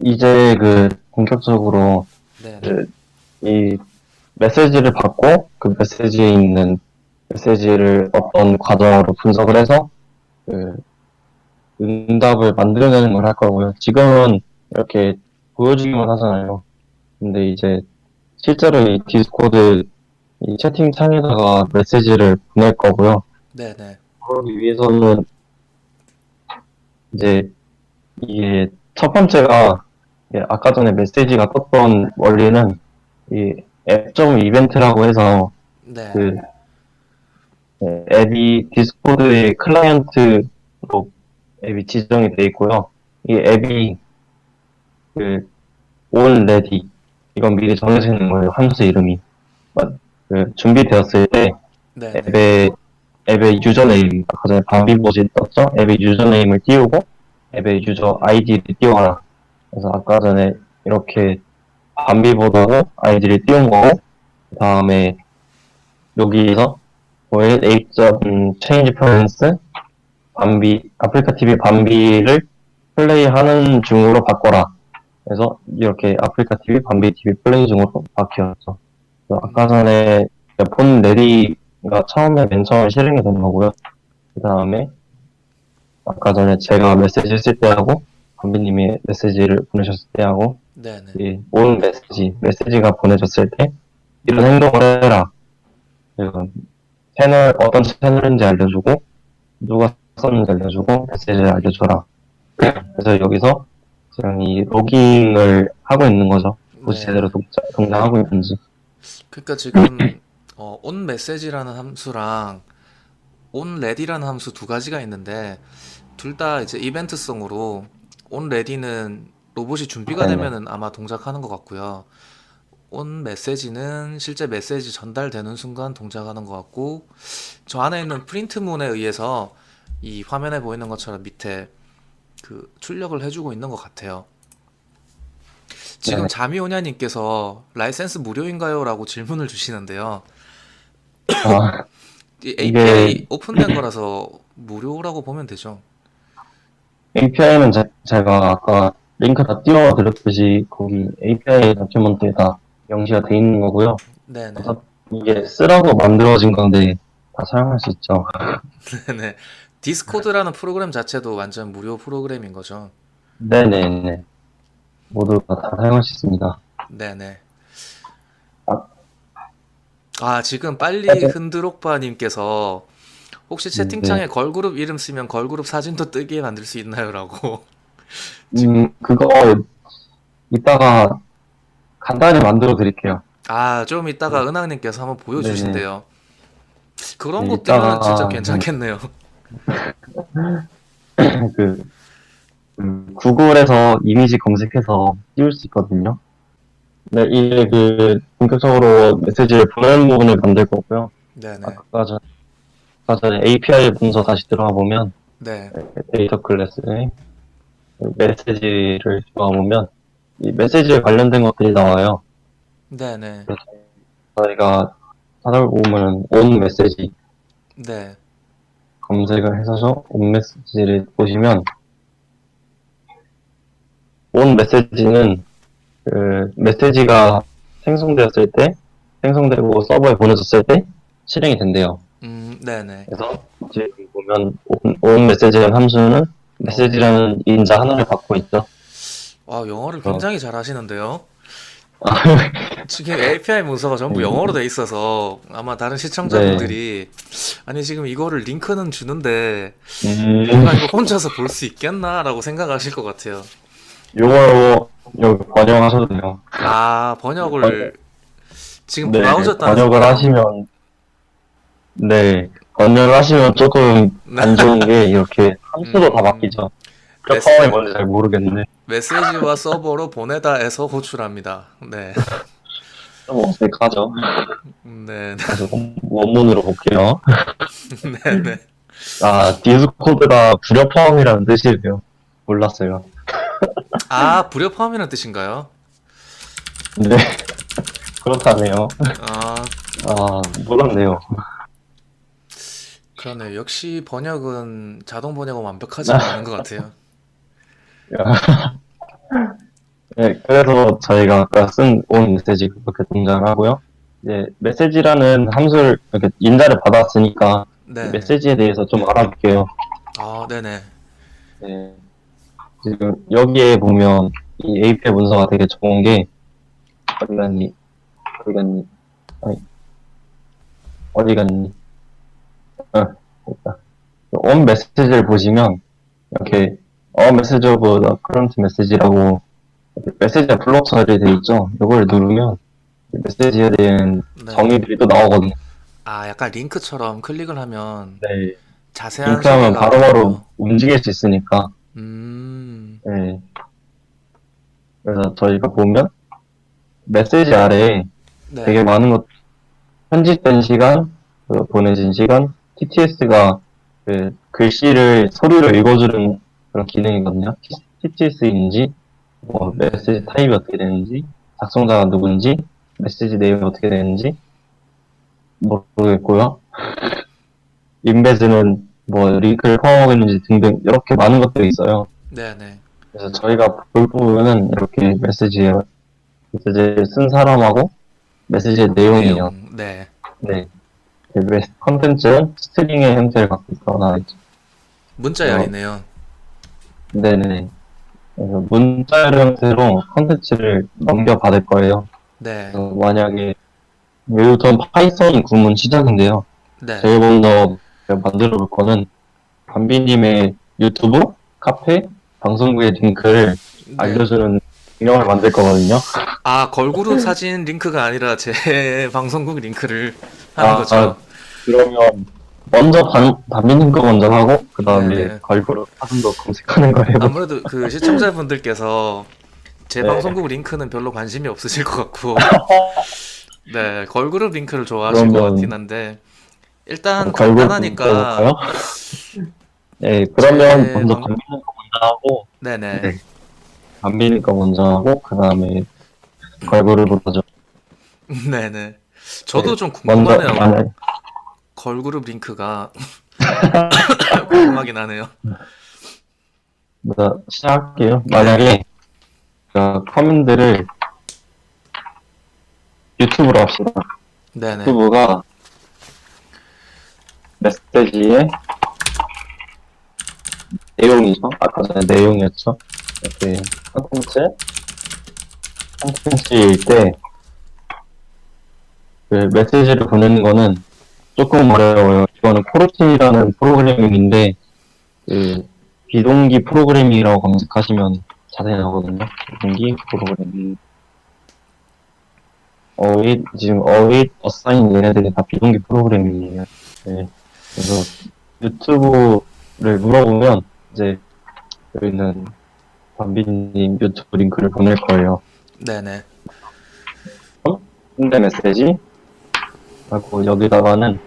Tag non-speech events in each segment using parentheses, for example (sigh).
이제 그 본격적으로 네. 그 이 메시지를 받고 그 메시지에 있는 메시지를 어떤 과정으로 분석을 해서 그 응답을 만들어내는 걸 할 거고요. 지금은 이렇게 보여주기만 하잖아요. 근데 이제 실제로 이 디스코드 이 채팅창에다가 메시지를 보낼 거고요. 네, 네. 그러기 위해서는 이제 이게 첫 번째가 이게 아까 전에 메시지가 떴던 원리는 이 앱점 이벤트라고 해서 네. 그 네, 앱이 디스코드의 클라이언트로 앱이 지정이 돼 있고요. 이 앱이 그 on ready 이건 미리 정해져 있는 거예요. 함수 이름이 막, 그 준비되었을 때 네, 네. 앱의 앱의 유저네임 아까 전에 밤비봇이 떴죠? 앱의 유저네임을 띄우고 앱의 유저 아이디를 띄워라. 그래서 아까 전에 이렇게 밤비봇하고 아이디를 띄운 거고 그 다음에 여기서 보일 A. change parents 밤비 아프리카 TV 밤비를 플레이하는 중으로 바꿔라. 그래서 이렇게 아프리카 TV 밤비 TV 플레이 중으로 바뀌었죠. 아까 전에 폰 레디가 처음에 맨 처음에 실행이 된 거고요. 그 다음에 아까 전에 제가 메시지 했을 때하고 건비님이 메시지를 보내셨을 때하고 네, 네. 이 온 메시지 메시지가 보내졌을 때 이런 행동을 해라. 그리고 채널 어떤 채널인지 알려주고 누가 썼는지 알려주고 메시지를 알려줘라. 그래서 여기서 지금 이 로깅을 하고 있는 거죠. 혹시 네. 제대로 동작, 동작하고 있는지. 그러니까 지금 어, on message라는 함수랑 on ready라는 함수 두 가지가 있는데 둘 다 이제 이벤트성으로 on ready는 로봇이 준비가 네네. 되면은 아마 동작하는 것 같고요. on message는 실제 메시지 전달되는 순간 동작하는 것 같고 저 안에 있는 프린트문에 의해서 이 화면에 보이는 것처럼 밑에 그 출력을 해주고 있는 것 같아요. 지금 네네. 자미오냐님께서 라이센스 무료인가요? 라고 질문을 주시는데요. 아, 이 이게- API 오픈된 거라서 무료라고 보면 되죠. API는 제, 제가 아까 링크 다 띄워드렸듯이 거기 API 다큐먼트에 다 명시가 돼 있는 거고요. 네네. 그래서 이게 쓰라고 만들어진 건데 다 사용할 수 있죠. 네네. (laughs) 디스코드라는 프로그램 자체도 완전 무료 프로그램인 거죠. 네네네. 모두 다, 다 사용할 수 있습니다. 네네. 아. 아, 지금 빨리 네. 흔드록바님께서 혹시 채팅창에 걸그룹 이름 쓰면 걸그룹 사진도 뜨게 만들 수 있나요? 라고. 음, 그거 이따가 간단히 만들어 드릴게요. 아, 좀 이따가 은하님께서 한번 보여주신대요. 그런 네, 것 뜨면 이따가- 진짜 괜찮겠네요. (laughs) 그, 음, 구글에서 이미지 검색해서 띄울 수 있거든요. 네, 이게 그, 본격적으로 메시지를 보내는 부분을 만들 거고요. 네네. 아까 전, 아까 전에 API 문서 다시 들어가 보면, 네. 데이터 클래스에 메시지를 들어가 보면, 이 메시지에 관련된 것들이 나와요. 네네. 저희가 찾아보면, 온 메시지 네. 검색을 해서 온 메시지를 보시면, 온 메시지는 그 메시지가 생성되었을 때, 생성되고 서버에 보내졌을 때 실행이 된대요. 음, 네네. 그래서 지금 보면 온, 온 메시지라는 함수는 메시지라는 인자 하나를 받고 있죠. 와, 영어를 어. 굉장히 잘 하시는데요. (laughs) 지금 API 문서가 전부 음. 영어로 돼 있어서 아마 다른 시청자분들이 아니 지금 이거를 링크는 주는데 음, 내가 이거 혼자서 볼 수 있겠나라고 생각하실 것 같아요. 요거로 여기 번역하셔도 돼요. 아, 번역을 지금 네, 브라우저 번역을 하시면 네 번역을 하시면 조금 안 좋은 게 이렇게 (laughs) 함수로 다 음. 바뀌죠. 그 메시- 파워이 뭔지 잘 모르겠는데 메시지와 서버로 보내다에서 호출합니다. 네. 좀 어색하죠. 네. 그래서 원- 원문으로 볼게요. (laughs) 네, 네. 아 디스코드가 불협화음이라는 뜻이래요. 몰랐어요. 아, 불협화음이라는 뜻인가요? 네 그렇다네요. 아, 아 몰랐네요. 그러네. 역시 번역은 자동 번역은 완벽하지 않은 것 같아요. (laughs) 네, 그래서 저희가 아까 쓴 온 메시지 그렇게 등장을 하고요. 이제 메시지라는 함수를 이렇게 인자를 받았으니까 네. 메시지에 대해서 좀 알아볼게요. 아, 네네. 네. 지금 여기에 보면 이 API 문서가 되게 좋은 게 어디 갔니? 어디 갔니? 아니 어디 갔니? 어, 됐다. 온 메시지를 보시면 이렇게 어 메시지 오브 더 커런트 메시지라고 메시지가 블록 처리 돼 있죠. 이걸 누르면 메시지에 대한 네. 정의들이 또 나오거든요. 아, 약간 링크처럼 클릭을 하면 네. 자세한 링크하면 소개가 바로바로. 움직일 수 있으니까 음, 네. 그래서 저희가 보면 메시지 아래에 네. 되게 많은 것 편집된 시간, 그 보내진 시간, TTS가 그 글씨를 소리로 읽어주는 그런 기능이거든요. TTS인지, 뭐 메시지 타입이 어떻게 되는지, 작성자가 누군지, 메시지 내용이 어떻게 되는지 모르겠고요. (laughs) 인베즈는 뭐 링크를 포함하고 있는지 등등 이렇게 많은 것들이 있어요. 네네. 그래서 저희가 볼 부분은 이렇게 메시지에 메시지를 쓴 사람하고 메시지의 내용이에요. 내용, 네. 네. 그 메시- 컨텐츠는 스트링의 형태를 갖고 있거나 있죠. 문자열이네요. 네네. 그래서 문자열 형태로 컨텐츠를 넘겨받을 거예요. 네. 만약에 우선 파이썬 구문 시작인데요. 네. 제일 먼저 제가 만들어 볼 거는 담비님의 유튜브, 카페, 방송국의 링크를 네. 알려주는 명령을 만들 거거든요. 아, 걸그룹 사진 링크가 아니라 제 (laughs) 방송국 링크를 하는 아, 거죠. 아, 그러면 먼저 반, 담비님 거 먼저 하고 그 다음에 네네. 걸그룹 사진도 검색하는 거 해보. 아무래도 그 시청자분들께서 제 네. 방송국 링크는 별로 관심이 없으실 것 같고, (laughs) 네, 걸그룹 링크를 좋아하실 것 그러면- 같긴 한데, 일단 간단하니까, 해볼까요? (laughs) 네, 그러면 제 먼저 방- 담비님 거 먼저 하고 네네. 네. 담비님 거 먼저 하고 그 다음에 걸그룹으로 하죠. (laughs) 네네. 저도 네, 좀 먼저 궁금하네요. 만약 걸그룹 링크가 (laughs) 궁금하긴 하네요. 먼저 시작할게요. 만약에 그 커맨드를 유튜브로 합시다. 네네. 유튜브가 메시지의 내용이죠. 아까 전에 내용이었죠. 이렇게 컨텐츠 컨텐츠일 때 그 메시지를 보내는 거는 조금 어려워요. 이거는 코르틴이라는 프로그래밍인데 그 비동기 프로그래밍이라고 검색하시면 자세히 나오거든요. 비동기 프로그래밍. 어윗 지금 어윗 어사인 얘네들이 다 비동기 프로그래밍이에요. 네. 그래서 유튜브를 물어보면 이제 여기는 담비님 유튜브 링크를 보낼 거예요. 네네. 상대 메시지 하고 여기다가는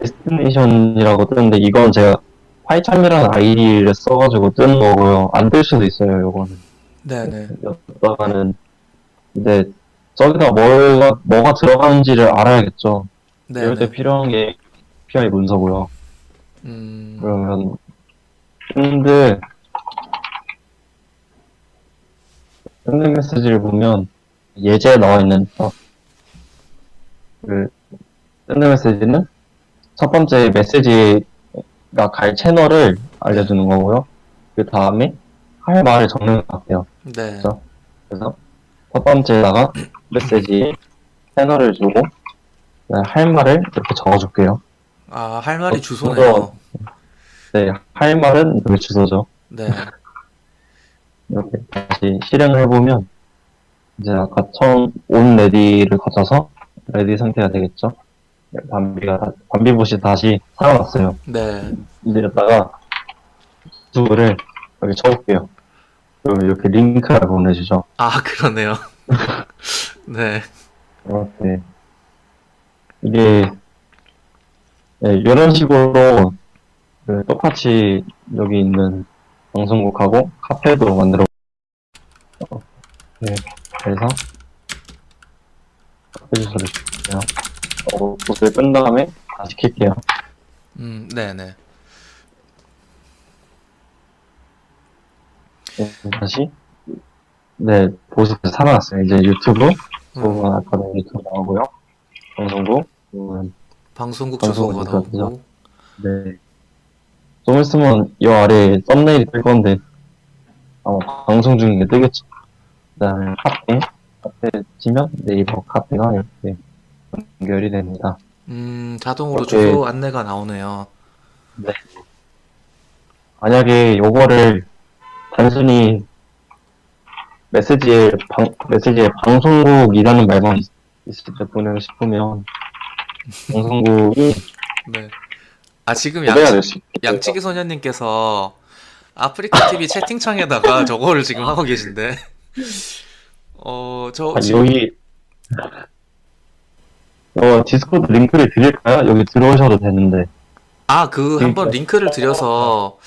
데스티네이션이라고 뜨는데 이건 제가 파이참이라는 아이디를 써가지고 뜨는 거고요. 안 뜰 수도 있어요. 요거는. 네네. 여기다가는 이제 저기다 뭐가 뭐가 들어가는지를 알아야겠죠. 이럴 때. 필요한 게 API 문서고요. 음, 그러면 핸드 핸드 메시지를 보면 예제에 나와 있는 어, 그 핸드 메시지는 첫 번째 메시지가 갈 채널을 알려주는 거고요. 그 다음에 할 말을 적는 것 같아요. 네. 그렇죠. 그래서 첫 번째다가 메시지 채널을 주고 네, 할 말을 이렇게 적어줄게요. 아, 할 말이 어, 주소네요. 네, 할 말은 여기 주소죠. 네. 이렇게 다시 실행을 해보면 이제 아까 처음 온 레디를 거쳐서 레디 상태가 되겠죠. 네, 밤비가 다- 밤비봇이 다시 살아났어요. 네. 이랬다가 유튜브를 여기 쳐볼게요. 그리고 이렇게 링크를 보내주죠. 아, 그러네요. (laughs) 네. 이렇게 이게 네, 이런 식으로 그 똑같이 여기 있는 방송국하고 카페도 만들어 어, 네, 그래서 카페 주소를 줄게요. 어, 보스를 끈 다음에 다시 킬게요. 음, 네네. 네, 다시 네 보습을 살아났어요. 이제 유튜브, 소문 아까는 유튜브 나오고요. 방송국, 음, 방송국 방송국 주소가 있었죠. 나오고 네. 좀 있으면 이 아래에 썸네일이 뜰 건데, 아마 방송 중에 뜨겠죠. 그 다음에 카페, 카페 치면 네이버 카페가 이렇게 연결이 됩니다. 음, 자동으로 이렇게- 주소 안내가 나오네요. 만약에 요거를 단순히 메시지에 방, 메시지에 방송국이라는 말만 있- 있을 때 보내고 싶으면 방송국이 네. 아, 지금 고배가 양치, 될수 있게 양치기 소녀님께서 아프리카 TV (laughs) 채팅창에다가 저거를 지금 하고 계신데. 어, 저 아, 지금 여기 어, 디스코드 링크를 드릴까요? 여기 들어오셔도 되는데 아, 그 한번. 링크를 드려서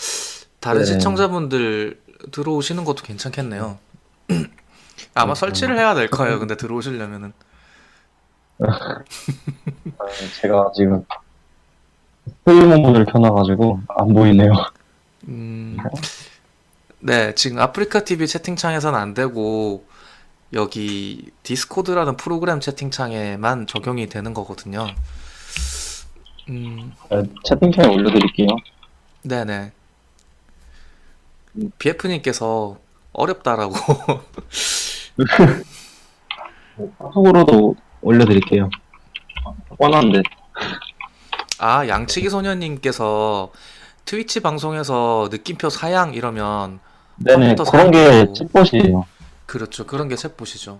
다른 네. 시청자분들 들어오시는 것도 괜찮겠네요. (clears throat) 아마 음, 설치를 해야 될 거예요. 근데 들어오시려면은. 아, (laughs) 제가 지금 스트리머 모드를 켜놔가지고 안 보이네요. 음, 네, 지금 아프리카 TV 채팅창에서는 안 되고 여기 디스코드라는 프로그램 채팅창에만 적용이 되는 거거든요. 음, 아, 채팅창에 올려드릴게요. 네네. BF님께서 어렵다라고. (laughs) 카톡으로도 올려드릴게요. 뻔한데. 아, 양치기 소녀님께서 트위치 방송에서 느낌표 사양 이러면 네네, 컴퓨터 그런 게 챗봇이에요. 그렇죠. 그런 게 챗봇이죠.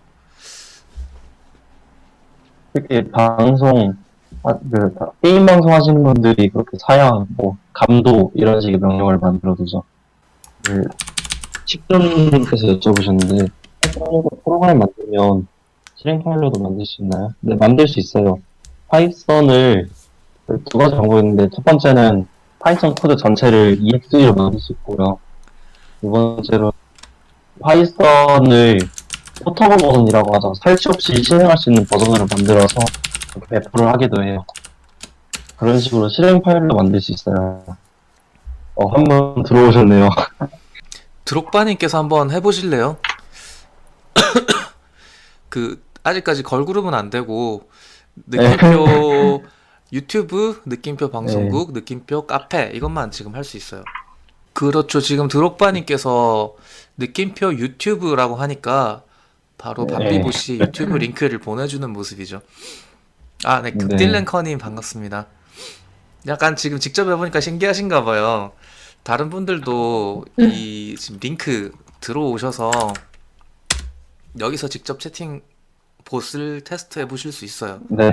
특히 방송, 아, 그, 게임 방송 하시는 분들이 그렇게 사양, 뭐, 감도, 이런 식의 명령을 만들어두죠. 그, 식전님께서 여쭤보셨는데, 프로그램 만들면 실행 파일로도 만들 수 있나요? 네, 만들 수 있어요. 파이썬을 그두 가지 방법이 있는데, 첫 번째는 파이썬 코드 전체를 EXE로 만들 수 있고요. 두 번째로 파이썬을 포터블 버전이라고 하죠. 설치 없이 실행할 수 있는 버전으로 만들어서 배포를 하기도 해요. 그런 식으로 실행 파일로 만들 수 있어요. 어, 한번 들어오셨네요. 드록바님께서 한번 해보실래요? (coughs) 그 아직까지 걸그룹은 안 되고 느낌표 (laughs) 유튜브, 느낌표 방송국, 느낌표 카페 이것만 지금 할 수 있어요. 그렇죠. 지금 드록바님께서 느낌표 유튜브라고 하니까 바로 네. 밤비보시 (laughs) 유튜브 링크를 보내주는 모습이죠. 아, 네, 극딜랭커님 반갑습니다. 약간 지금 직접 해보니까 신기하신가 봐요. 다른 분들도 이 지금 링크 들어오셔서 여기서 직접 채팅 봇을 테스트 해 보실 수 있어요. 네.